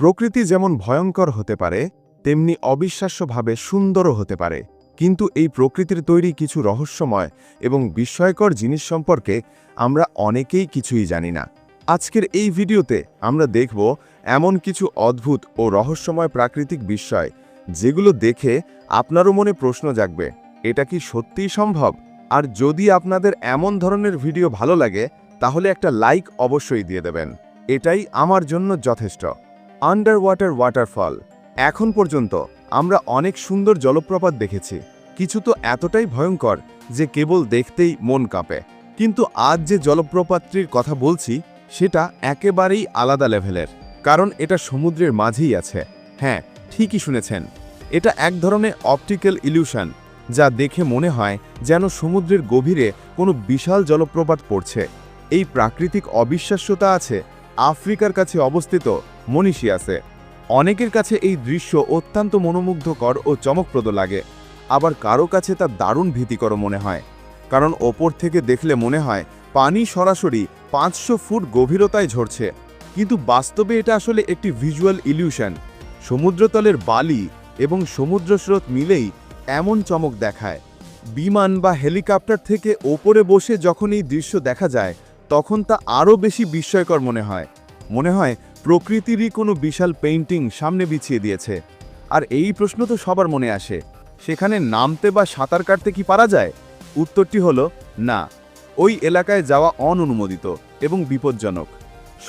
প্রকৃতি যেমন ভয়ঙ্কর হতে পারে, তেমনি অবিশ্বাস্যভাবে সুন্দরও হতে পারে। কিন্তু এই প্রকৃতির তৈরি কিছু রহস্যময় এবং বিস্ময়কর জিনিস সম্পর্কে আমরা অনেকেই কিছুই জানি না। আজকের এই ভিডিওতে আমরা দেখব এমন কিছু অদ্ভুত ও রহস্যময় প্রাকৃতিক বিস্ময়, যেগুলো দেখে আপনারও মনে প্রশ্ন জাগবে, এটা কি সত্যিই সম্ভব? আর যদি আপনাদের এমন ধরনের ভিডিও ভালো লাগে, তাহলে একটা লাইক অবশ্যই দিয়ে দেবেন। এটাই আমার জন্য যথেষ্ট। আন্ডার ওয়াটার ওয়াটারফল এখন পর্যন্ত আমরা অনেক সুন্দর জলপ্রপাত দেখেছি। কিছু তো এতটাই ভয়ঙ্কর যে কেবল দেখতেই মন কাঁপে। কিন্তু আজ যে জলপ্রপাতটির কথা বলছি, সেটা একেবারেই আলাদা লেভেলের। কারণ এটা সমুদ্রের মাঝেই আছে। হ্যাঁ ঠিকই শুনেছেন। এটা এক ধরনের অপটিক্যাল ইলিউশন, যা দেখে মনে হয় যেন সমুদ্রের গভীরে কোনো বিশাল জলপ্রপাত পড়ছে। এই প্রাকৃতিক অবিশ্বাস্যতা আছে আফ্রিকার কাছে অবস্থিত মনীষিয়াসে অনেকের কাছে এই দৃশ্য অত্যন্ত মনোমুগ্ধকর ও চমকপ্রদ লাগে। আবার কারও কাছে তা দারুণ ভীতিকর মনে হয়। কারণ ওপর থেকে দেখলে মনে হয়, পানি সরাসরি পাঁচশো ফুট গভীরতায় ঝরছে। কিন্তু বাস্তবে এটা আসলে একটি ভিজুয়াল ইলিউশন। সমুদ্রতলের বালি এবং সমুদ্র স্রোত মিলেই এমন চমক দেখায়। বিমান বা হেলিকপ্টার থেকে ওপরে বসে যখন এই দৃশ্য দেখা যায় তখন তা আরও বেশি বিস্ময়কর মনে হয়। মনে হয় প্রকৃতিরই কোনো বিশাল পেইন্টিং সামনে বিছিয়ে দিয়েছে। আর এই প্রশ্ন তো সবার মনে আসে। সেখানে নামতে বা সাঁতার কাটতে কি পারা যায়? উত্তরটি হলো, না। ওই এলাকায় যাওয়া অননুমোদিত এবং বিপজ্জনক।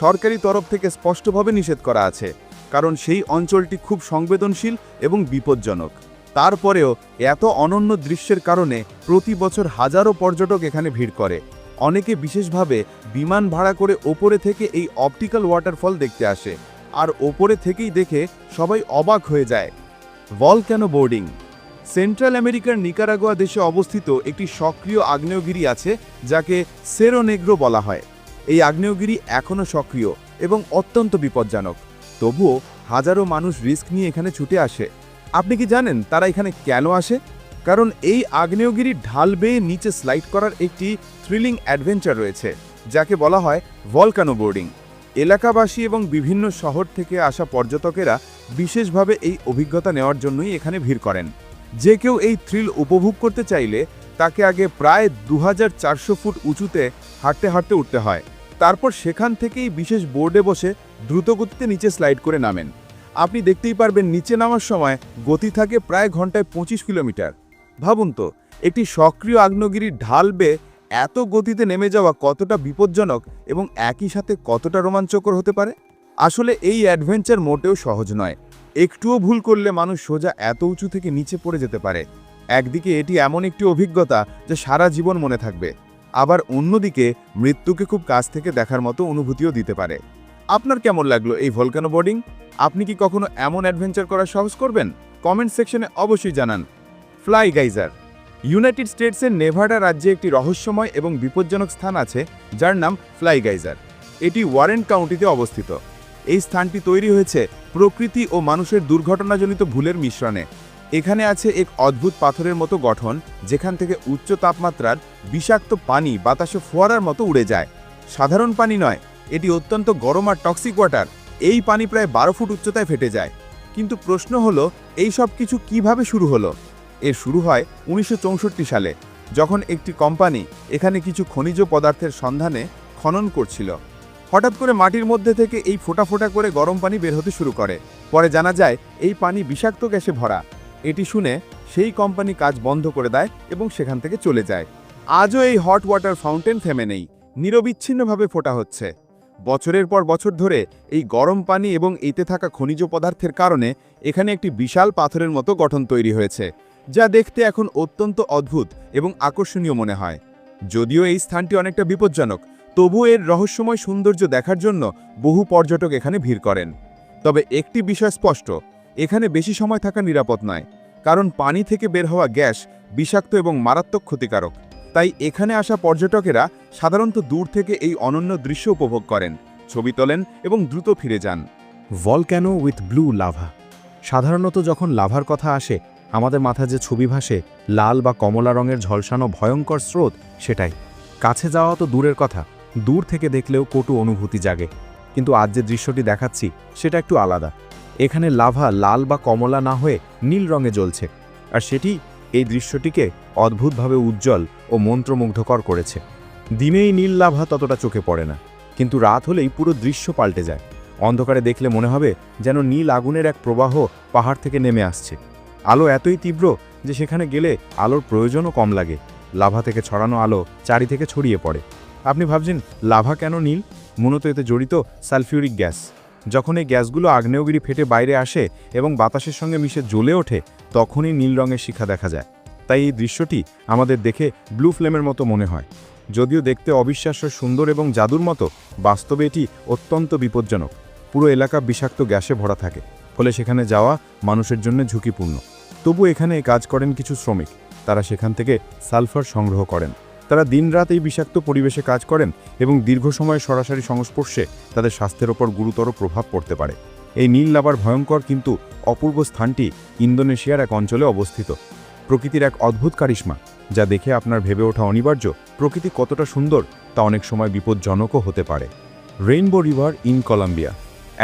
সরকারি তরফ থেকে স্পষ্টভাবে নিষেধ করা আছে, কারণ সেই অঞ্চলটি খুব সংবেদনশীল এবং বিপজ্জনক। তারপরেও এত অনন্য দৃশ্যের কারণে প্রতি বছর হাজারো পর্যটক এখানে ভিড় করে। অনেকে বিশেষভাবে বিমান ভাড়া করে ওপরে থেকে এই অপটিক্যাল ওয়াটারফল দেখতে আসে। আর ওপরে থেকেই দেখে সবাই অবাক হয়ে যায়। Volcano boarding. সেন্ট্রাল আমেরিকার নিকারাগোয়া দেশে অবস্থিত একটি সক্রিয় আগ্নেয়গিরি আছে, যাকে সেরোনেগ্রো বলা হয়। এই আগ্নেয়গিরি এখনও সক্রিয় এবং অত্যন্ত বিপজ্জনক। তবুও হাজারো মানুষ রিস্ক নিয়ে এখানে ছুটে আসে। আপনি কি জানেন তারা এখানে কেন আসে? কারণ এই আগ্নেয়গিরি ঢাল বেয়ে নিচে স্লাইড করার একটি থ্রিলিং অ্যাডভেঞ্চার রয়েছে, যাকে বলা হয় ভলকানো বোর্ডিং। এলাকাবাসী এবং বিভিন্ন শহর থেকে আসা পর্যটকেরা বিশেষভাবে এই অভিজ্ঞতা নেওয়ার জন্যই এখানে ভিড় করেন। যে কেউ এই থ্রিল উপভোগ করতে চাইলে তাকে আগে প্রায় দু হাজার চারশো ফুট উঁচুতে হাঁটতে হাঁটতে উঠতে হয়। তারপর সেখান থেকেই বিশেষ বোর্ডে বসে দ্রুতগতিতে নিচে স্লাইড করে নামেন। আপনি দেখতেই পারবেন, নিচে নামার সময় গতি থাকে প্রায় ঘন্টায় পঁচিশ কিলোমিটার। ভাবুন তো, একটি সক্রিয় আগ্নেয়গিরির ঢাল বেয়ে এত গতিতে নেমে যাওয়া কতটা বিপজ্জনক এবং একই সাথে কতটা রোমাঞ্চকর হতে পারে? আসলে এই অ্যাডভেঞ্চার মোটেও সহজ নয়। একটুও ভুল করলে মানুষ সোজা এত উঁচু থেকে নিচে পড়ে যেতে পারে। একদিকে এটি এমন একটি অভিজ্ঞতা যা সারা জীবন মনে থাকবে, আবার অন্যদিকে মৃত্যুকে খুব কাছ থেকে দেখার মতো অনুভূতিও দিতে পারে। আপনার কেমন লাগল এই ভলকানো বোর্ডিং? আপনি কি কখনো এমন অ্যাডভেঞ্চার করার সাহস করবেন? কমেন্ট সেকশনে অবশ্যই জানান। ফ্লাই গাইজার ইউনাইটেড স্টেটসের নেভাডা রাজ্যে একটি রহস্যময় এবং বিপজ্জনক স্থান আছে, যার নাম ফ্লাই গাইজার এটি ওয়ারেন কাউন্টিতে অবস্থিত। এই স্থানটি তৈরি হয়েছে প্রকৃতি ও মানুষের দুর্ঘটনাজনিত ভুলের মিশ্রণে। এখানে আছে এক অদ্ভুত পাথরের মতো গঠন, যেখান থেকে উচ্চ তাপমাত্রার বিষাক্ত পানি বাতাসে ফোয়ারার মতো উড়ে যায়। সাধারণ পানি নয়, এটি অত্যন্ত গরম আর টক্সিক ওয়াটার। এই পানি প্রায় বারো ফুট উচ্চতায় ফেটে যায়। কিন্তু প্রশ্ন হলো, এই সব কিছু কীভাবে শুরু হলো? এর শুরু হয় উনিশশো চৌষট্টি সালে, যখন একটি কোম্পানি এখানে কিছু খনিজ পদার্থের সন্ধানে খনন করছিল। হঠাৎ করে মাটির মধ্যে থেকে এই ফোঁটা ফোঁটা করে গরম পানি বের হতে শুরু করে। পরে জানা যায়, এই পানি বিষাক্ত গ্যাসে ভরা। এটি শুনে সেই কোম্পানি কাজ বন্ধ করে দেয় এবং সেখান থেকে চলে যায়। আজও এই হট ওয়াটার ফাউন্টেন থেমে নেই। নিরবিচ্ছিন্নভাবে ফোটা হচ্ছে। বছরের পর বছর ধরে এই গরম পানি এবং এতে থাকা খনিজ পদার্থের কারণে এখানে একটি বিশাল পাথরের মতো গঠন তৈরি হয়েছে। যা দেখতে এখন অত্যন্ত অদ্ভুত এবং আকর্ষণীয় মনে হয়। যদিও এই স্থানটি অনেকটা বিপজ্জনক তবু এর রহস্যময় সৌন্দর্য দেখার জন্য বহু পর্যটক এখানে ভিড় করেন। তবে একটি বিষয় স্পষ্ট, এখানে বেশি সময় থাকা নিরাপদ নয়, কারণ পানি থেকে বের হওয়া গ্যাস বিষাক্ত এবং মারাত্মক ক্ষতিকারক। তাই এখানে আসা পর্যটকেরা সাধারণত দূর থেকে এই অনন্য দৃশ্য উপভোগ করেন, ছবি তোলেন এবং দ্রুত ফিরে যান। Volcano with blue lava. সাধারণত যখন লাভার কথা আসে আমাদের মাথায় যে ছবি ভাসে, লাল বা কমলা রঙের ঝলসানো ভয়ঙ্কর স্রোত, সেটাই। কাছে যাওয়া তো দূরের কথা, দূর থেকে দেখলেও কটু অনুভূতি জাগে। কিন্তু আজ যে দৃশ্যটি দেখাচ্ছি, সেটা একটু আলাদা। এখানে লাভা লাল বা কমলা না হয়ে নীল রঙে জ্বলছে, আর সেটি এই দৃশ্যটিকে অদ্ভুতভাবে উজ্জ্বল ও মন্ত্রমুগ্ধকর করেছে। দিনেই নীল লাভা ততটা চোখে পড়ে না, কিন্তু রাত হলেই পুরো দৃশ্য পাল্টে যায়। অন্ধকারে দেখলে মনে হবে যেন নীল আগুনের এক প্রবাহ পাহাড় থেকে নেমে আসছে। আলো এতই তীব্র যে সেখানে গেলে আলোর প্রয়োজনও কম লাগে। লাভা থেকে ছড়ানো আলো চারি থেকে ছড়িয়ে পড়ে। আপনি ভাবছেন, লাভা কেন নীল? মূলত এতে জড়িত সালফিউরিক গ্যাস। যখন এই গ্যাসগুলো আগ্নেয়গিরি ফেটে বাইরে আসে এবং বাতাসের সঙ্গে মিশে জ্বলে ওঠে, তখনই নীল রঙের শিখা দেখা যায়। তাই এই দৃশ্যটি আমাদের দেখে ব্লু ফ্লেমের মতো মনে হয়। যদিও দেখতে অবিশ্বাস্য সুন্দর এবং জাদুর মতো, বাস্তবে এটি অত্যন্ত বিপজ্জনক। পুরো এলাকা বিষাক্ত গ্যাসে ভরা থাকে। ফলে সেখানে যাওয়া মানুষের জন্য ঝুঁকিপূর্ণ। তবু এখানে কাজ করেন কিছু শ্রমিক। তারা সেখান থেকে সালফার সংগ্রহ করেন। তারা দিনরাত এই বিষাক্ত পরিবেশে কাজ করেন এবং দীর্ঘ সময় সরাসরি সংস্পর্শে তাদের স্বাস্থ্যের ওপর গুরুতর প্রভাব পড়তে পারে। এই নীল লাভার ভয়ঙ্কর কিন্তু অপূর্ব স্থানটি ইন্দোনেশিয়ার এক অঞ্চলে অবস্থিত। প্রকৃতির এক অদ্ভুত কারিশ্মা, যা দেখে আপনার ভেবে ওঠা অনিবার্য। প্রকৃতি কতটা সুন্দর তা অনেক সময় বিপজ্জনকও হতে পারে। Rainbow river in Colombia.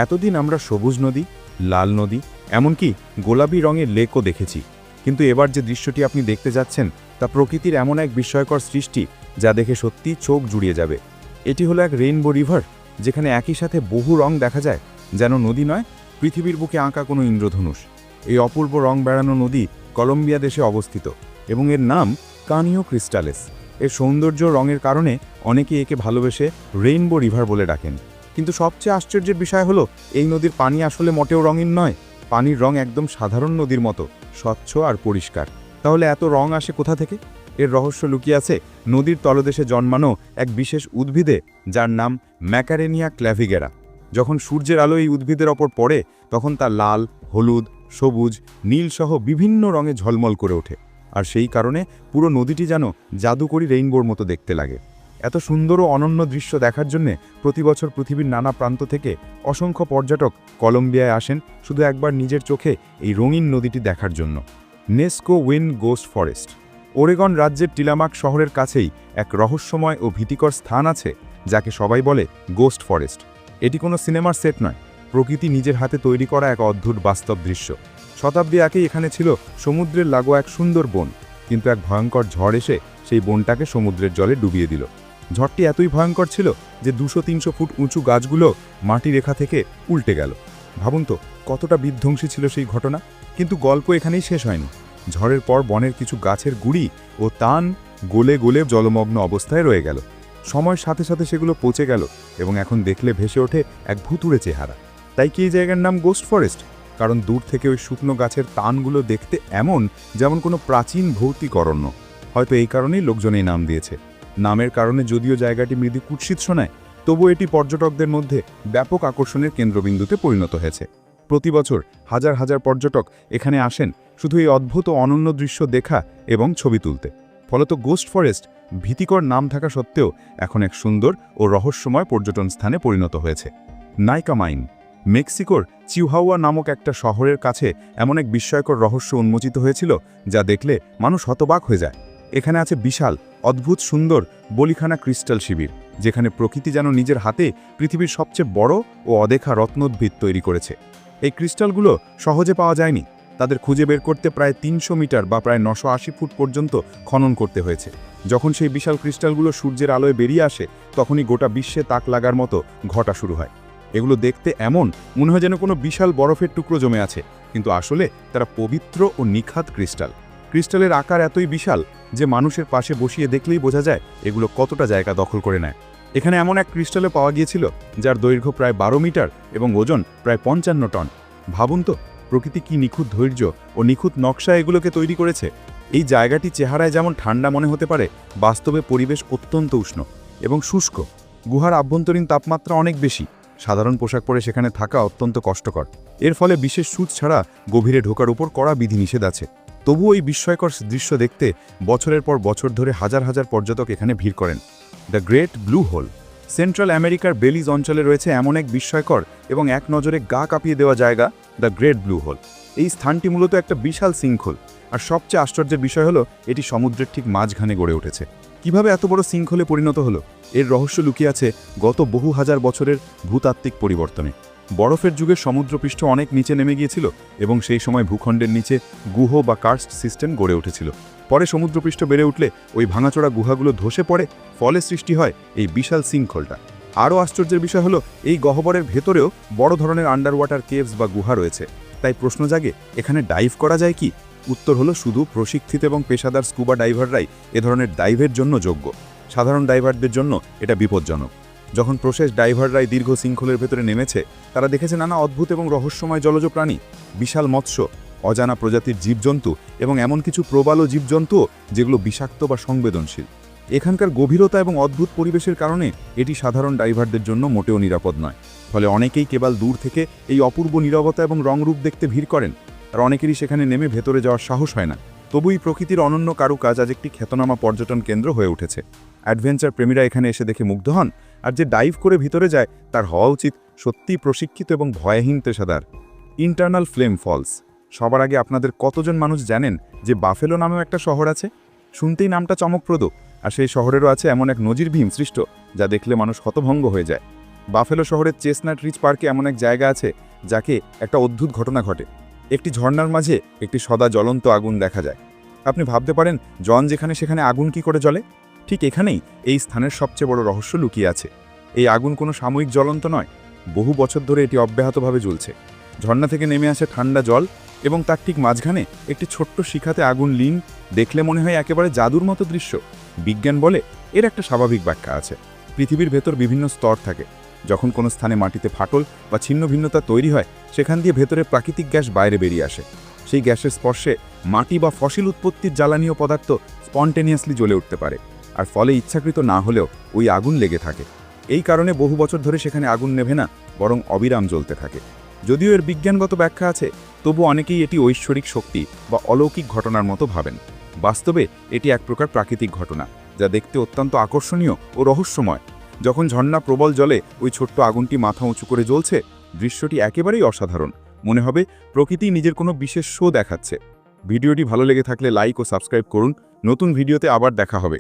এতদিন আমরা সবুজ নদী লাল নদী, এমনকি গোলাপি রঙের লেকও দেখেছি। কিন্তু এবার যে দৃশ্যটি আপনি দেখতে যাচ্ছেন, তা প্রকৃতির এমন এক বিস্ময়কর সৃষ্টি যা দেখে সত্যি চোখ জুড়িয়ে যাবে। এটি হলো এক রেইনবো রিভার, যেখানে একই সাথে বহু রং দেখা যায়, যেন নদী নয়, পৃথিবীর বুকে আঁকা কোনো ইন্দ্রধনুষ। এই অপূর্ব রং বেড়ানো নদী কলম্বিয়া দেশে অবস্থিত এবং এর নাম কানিও ক্রিস্টালেস। এর সৌন্দর্য রঙের কারণে অনেকে একে ভালোবেসে রেইনবো রিভার বলে ডাকেন। কিন্তু সবচেয়ে আশ্চর্যের বিষয় হলো, এই নদীর পানি আসলে মোটেও রঙিন নয়। পানির রং একদম সাধারণ নদীর মতো, স্বচ্ছ আর পরিষ্কার। তাহলে এত রং আসে কোথা থেকে? এর রহস্য লুকিয়ে আছে নদীর তলদেশে জন্মানো এক বিশেষ উদ্ভিদে, যার নাম ম্যাকারেনিয়া ক্ল্যাভিগেরা। যখন সূর্যের আলো এই উদ্ভিদের ওপর পড়ে, তখন তা লাল, হলুদ, সবুজ নীল সহ বিভিন্ন রঙে ঝলমল করে ওঠে। আর সেই কারণে পুরো নদীটি যেন জাদুকরি রেইনবোর মতো দেখতে লাগে। এত সুন্দর ও অনন্য দৃশ্য দেখার জন্যে প্রতি বছর পৃথিবীর নানা প্রান্ত থেকে অসংখ্য পর্যটক কলম্বিয়ায় আসেন শুধু একবার নিজের চোখে এই রঙিন নদীটি দেখার জন্য। Neskowin ghost forest. ওরেগন রাজ্যের টিলামাক শহরের কাছেই এক রহস্যময় ও ভীতিকর স্থান আছে, যাকে সবাই বলে গোস্ট ফরেস্ট। এটি কোনো সিনেমার সেট নয়, প্রকৃতি নিজের হাতে তৈরি করা এক অদ্ভুত বাস্তব দৃশ্য। শতাব্দী আগেই এখানে ছিল সমুদ্রের লাগোয়া এক সুন্দর বন, কিন্তু এক ভয়ঙ্কর ঝড় এসে সেই বনটাকে সমুদ্রের জলে ডুবিয়ে দিল। ঝড়টি এতই ভয়ঙ্কর ছিল যে দুশো, তিনশো ফুট উঁচু গাছগুলো মাটি রেখা থেকে উল্টে গেল। ভাবুন তো, কতটা বিধ্বংসী ছিল সেই ঘটনা। কিন্তু গল্প এখানেই শেষ হয়নি। ঝড়ের পর বনের কিছু গাছের গুড়ি ও তান গোলে গোলে জলমগ্ন অবস্থায় রয়ে গেল। সময়ের সাথে সাথে সেগুলো পচে গেল এবং এখন দেখলে ভেসে ওঠে এক ভুতুড়ে চেহারা। তাই কি এই জায়গার নাম গোস্ট ফরেস্ট কারণ দূর থেকে ওই শুকনো গাছের তানগুলো দেখতে এমন যেমন কোনো প্রাচীন ভৌতিক অরণ্য। হয়তো এই কারণেই লোকজন এই নাম দিয়েছে। নামের কারণে যদিও জায়গাটি মৃদু কুৎসিত শোনায় তবু এটি পর্যটকদের মধ্যে ব্যাপক আকর্ষণের কেন্দ্রবিন্দুতে পরিণত হয়েছে। প্রতি বছর হাজার হাজার পর্যটক এখানে আসেন শুধু এই অদ্ভুত অনন্য দৃশ্য দেখা এবং ছবি তুলতে। ফলত গোস্ট ফরেস্ট ভীতিকর নাম থাকা সত্ত্বেও এখন এক সুন্দর ও রহস্যময় পর্যটন স্থানে পরিণত হয়েছে। নাইকামাইন মেক্সিকোর চিউহাওয়া নামক একটা শহরের কাছে এমন এক বিস্ময়কর রহস্য উন্মোচিত হয়েছিল যা দেখলে মানুষ হতবাক হয়ে যায়। এখানে আছে বিশাল, অদ্ভুত, সুন্দর বলিখানা ক্রিস্টাল শিবির, যেখানে প্রকৃতি যেন নিজের হাতে পৃথিবীর সবচেয়ে বড় ও অদেখা রত্নোদ্ভিদ তৈরি করেছে। এই ক্রিস্টালগুলো সহজে পাওয়া যায়নি। তাদের খুঁজে বের করতে প্রায় তিনশো মিটার বা প্রায় নশো ফুট পর্যন্ত খনন করতে হয়েছে। যখন সেই বিশাল ক্রিস্টালগুলো সূর্যের আলোয় বেরিয়ে আসে, তখনই গোটা বিশ্বে তাক লাগার মতো ঘটা শুরু হয়। এগুলো দেখতে এমন, মনে হয় যেন কোনো বিশাল বরফের টুকরো জমে আছে, কিন্তু আসলে তারা পবিত্র ও নিখাত ক্রিস্টাল। ক্রিস্টালের আকার এতই বিশাল যে মানুষের পাশে বসিয়ে দেখলেই বোঝা যায় এগুলো কতটা জায়গা দখল করে নেয়। এখানে এমন এক ক্রিস্টালে পাওয়া গিয়েছিল, যার দৈর্ঘ্য প্রায় বারো মিটার এবং ওজন প্রায় পঞ্চান্ন টন। ভাবুন তো, প্রকৃতি কি নিখুঁত ধৈর্য ও নিখুঁত নকশা এগুলোকে তৈরি করেছে? এই জায়গাটি চেহারায় যেমন ঠান্ডা মনে হতে পারে, বাস্তবে পরিবেশ অত্যন্ত উষ্ণ এবং শুষ্ক। গুহার আভ্যন্তরীণ তাপমাত্রা অনেক বেশি। সাধারণ পোশাক পরে সেখানে থাকা অত্যন্ত কষ্টকর। এর ফলে বিশেষ সুচ ছাড়া গভীরে ঢোকার উপর কড়া বিধিনিষেধ আছে। তবুও এই বিস্ময়কর দৃশ্য দেখতে বছরের পর বছর ধরে হাজার হাজার পর্যটক এখানে ভিড় করেন। The great blue hole, central America Belize অঞ্চলে রয়েছে এমন এক বিস্ময়কর এবং এক নজরে গা কাঁপিয়ে দেওয়া জায়গা দ্য গ্রেট ব্লু হোল। এই স্থানটি মূলত একটা বিশাল শৃঙ্খল আর সবচেয়ে আশ্চর্যের বিষয় হলো, এটি সমুদ্রের ঠিক মাঝখানে গড়ে উঠেছে। কীভাবে এত বড় শৃঙ্খলে পরিণত হলো? এর রহস্য লুকিয়ে আছে গত বহু হাজার বছরের ভূতাত্ত্বিক পরিবর্তনে। বরফের যুগে সমুদ্রপৃষ্ঠ অনেক নিচে নেমে গিয়েছিল এবং সেই সময় ভূখণ্ডের নিচে গুহ বা কার্স্ট সিস্টেম গড়ে উঠেছিল। পরে সমুদ্রপৃষ্ঠ বেড়ে উঠলে ওই ভাঙাচোরা গুহাগুলো ধসে পড়ে, ফলে সৃষ্টি হয় এই বিশাল শৃঙ্খলটা। আরও আশ্চর্যের বিষয় হলো, এই গহ্বরের ভেতরেও বড় ধরনের আন্ডার ওয়াটার কেভস বা গুহা রয়েছে। তাই প্রশ্ন জাগে, এখানে ডাইভ করা যায় কি? উত্তর হলো শুধু প্রশিক্ষিত এবং পেশাদার স্কুবা ডাইভাররাই এ ধরনের ডাইভের জন্য যোগ্য। সাধারণ ডাইভারদের জন্য এটা বিপজ্জনক। যখন প্রশেষ ডাইভাররাই দীর্ঘ শৃঙ্খলের ভেতরে নেমেছে, তারা দেখেছে নানা অদ্ভুত এবং রহস্যময় জলজ প্রাণী, বিশাল মৎস্য, অজানা প্রজাতির জীবজন্তু এবং এমন কিছু প্রবাল জীবজন্তুও যেগুলো বিষাক্ত বা সংবেদনশীল। এখানকার গভীরতা এবং অদ্ভুত পরিবেশের কারণে এটি সাধারণ ডাইভারদের জন্য মোটেও নিরাপদ নয়। ফলে অনেকেই কেবল দূর থেকে এই অপূর্ব নীরবতা এবং রংরূপ দেখতে ভিড় করেন, আর অনেকেরই সেখানে নেমে ভেতরে যাওয়ার সাহস হয় না। তবুই প্রকৃতির অনন্য কারুকাজ আজ একটি খ্যাতনামা পর্যটন কেন্দ্র হয়ে উঠেছে। অ্যাডভেঞ্চার প্রেমীরা এখানে এসে দেখে মুগ্ধ হন, আর যে ডাইভ করে ভিতরে যায়, তার হওয়া উচিত সত্যিই প্রশিক্ষিত এবং ভয়হীন পেশাদার। Internal flame falls. সবার আগে আপনাদের কতজন মানুষ জানেন যে বাফেলো নামেও একটা শহর আছে? শুনতেই নামটা চমকপ্রদ, আর সেই শহরেরও আছে এমন এক নজিরভীম সৃষ্ট, যা দেখলে মানুষ হতভঙ্গ হয়ে যায়। বাফেলো শহরের চেসনাট রিচ পার্কে এমন এক জায়গা আছে, যাকে একটা অদ্ভুত ঘটনা ঘটে। একটি ঝর্নার মাঝে একটি সদা জ্বলন্ত আগুন দেখা যায়। আপনি ভাবতে পারেন, জন যেখানে সেখানে আগুন কি করে জ্বলে? ঠিক এখানেই এই স্থানের সবচেয়ে বড় রহস্য লুকিয়ে আছে। এই আগুন কোনো সাময়িক জ্বলন্ত নয়, বহু বছর ধরে এটি অব্যাহতভাবে জ্বলছে। ঝর্ণা থেকে নেমে আসে ঠান্ডা জল এবং তার ঠিক মাঝখানে একটি ছোট্ট শিখাতে আগুন লিন, দেখলে মনে হয় একেবারে জাদুর মতো দৃশ্য। বিজ্ঞান বলে এর একটা স্বাভাবিক ব্যাখ্যা আছে। পৃথিবীর ভেতর বিভিন্ন স্তর থাকে। যখন কোনো স্থানে মাটিতে ফাটল বা ছিন্ন ভিন্নতা তৈরি হয়, সেখান দিয়ে ভেতরে প্রাকৃতিক গ্যাস বাইরে বেরিয়ে আসে। সেই গ্যাসের স্পর্শে মাটি বা ফসিল উৎপত্তির জ্বালানীয় পদার্থ স্পন্টেনিয়াসলি জ্বলে উঠতে পারে। আর ফলে ইচ্ছাকৃত না হলেও ওই আগুন লেগে থাকে। এই কারণে বহু বছর ধরে সেখানে আগুন নেভে না, বরং অবিরাম জ্বলতে থাকে। যদিও এর বিজ্ঞানগত ব্যাখ্যা আছে, তবু অনেকেই এটি ঐশ্বরিক শক্তি বা অলৌকিক ঘটনার মতো ভাবেন। বাস্তবে এটি এক প্রকার প্রাকৃতিক ঘটনা, যা দেখতে অত্যন্ত আকর্ষণীয় ও রহস্যময়। যখন ঝর্ণা প্রবল জলে ওই ছোট্ট আগুনটি মাথা উঁচু করে জ্বলছে, দৃশ্যটি একেবারেই অসাধারণ। মনে হবে প্রকৃতি নিজের কোনো বিশেষ শো দেখাচ্ছে। ভিডিওটি ভালো লেগে থাকলে লাইক ও সাবস্ক্রাইব করুন। নতুন ভিডিওতে আবার দেখা হবে।